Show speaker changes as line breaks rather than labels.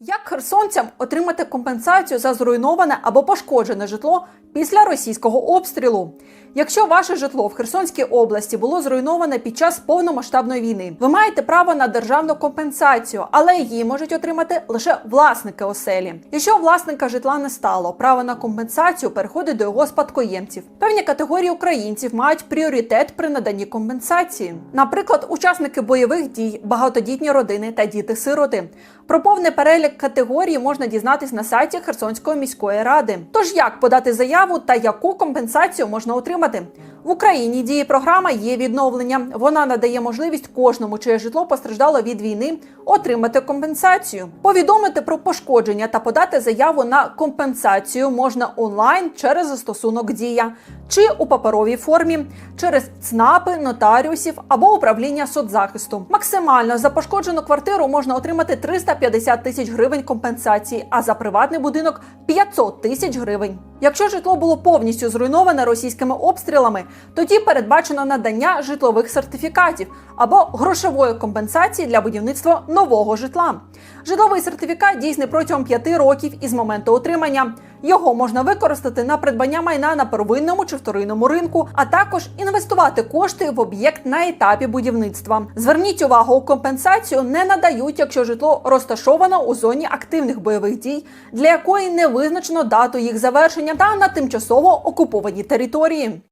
Як херсонцям отримати компенсацію за зруйноване або пошкоджене житло після російського обстрілу? Якщо ваше житло в Херсонській області було зруйноване під час повномасштабної війни, ви маєте право на державну компенсацію, але її можуть отримати лише власники оселі. Якщо власника житла не стало, право на компенсацію переходить до його спадкоємців. Певні категорії українців мають пріоритет при наданні компенсації. Наприклад, учасники бойових дій, багатодітні родини та діти-сироти. Про повний перелік категорій можна дізнатись на сайті Херсонської міської ради. Тож як подати заяву та яку компенсацію можна отримати? В Україні діє програма є відновлення. Вона надає можливість кожному, чиє житло постраждало від війни, отримати компенсацію. Повідомити про пошкодження та подати заяву на компенсацію можна онлайн через застосунок Дія чи у паперовій формі, через ЦНАПи, нотаріусів або управління соцзахисту. Максимально за пошкоджену квартиру можна отримати 350 тисяч гривень компенсації, а за приватний будинок 500 тисяч гривень. Якщо житло було повністю зруйноване російськими обстрілами, тоді передбачено надання житлових сертифікатів або грошової компенсації для будівництва нового житла. Житловий сертифікат дійсний протягом 5 років із моменту отримання. Його можна використати на придбання майна на первинному чи вторинному ринку, а також інвестувати кошти в об'єкт на етапі будівництва. Зверніть увагу, компенсацію не надають, якщо житло розташовано у зоні активних бойових дій, для якої не визначено дату їх завершення та на тимчасово окупованій території.